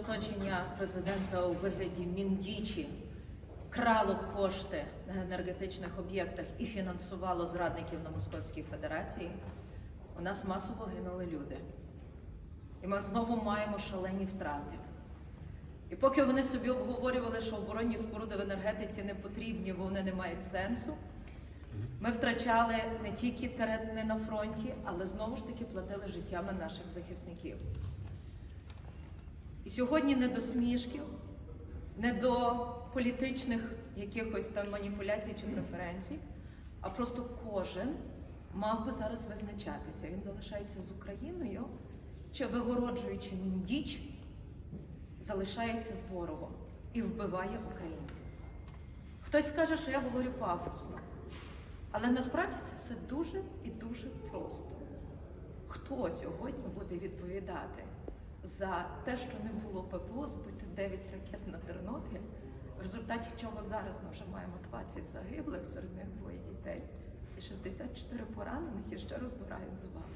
оточення президента у вигляді Міндічі крало кошти на енергетичних об'єктах і фінансувало зрадників на Московській Федерації, у нас масово гинули люди. І ми знову маємо шалені втрати. І поки вони собі обговорювали, що оборонні споруди в енергетиці не потрібні, бо вони не мають сенсу, ми втрачали не тільки терени на фронті, але знову ж таки платили життями наших захисників. Сьогодні не до смішків, не до політичних якихось там маніпуляцій чи преференцій, а просто кожен мав би зараз визначатися. Він залишається з Україною, чи вигороджуючи міндіч, залишається з ворогом і вбиває українців. Хтось скаже, що я говорю пафосно, але насправді це все дуже і дуже просто. Хто сьогодні буде відповідати за те, що не було ППО, збити 9 ракет на Тернопіль, в результаті чого зараз ми вже маємо 20 загиблих, серед них двоє дітей, і 64 поранених і ще розбирають завали.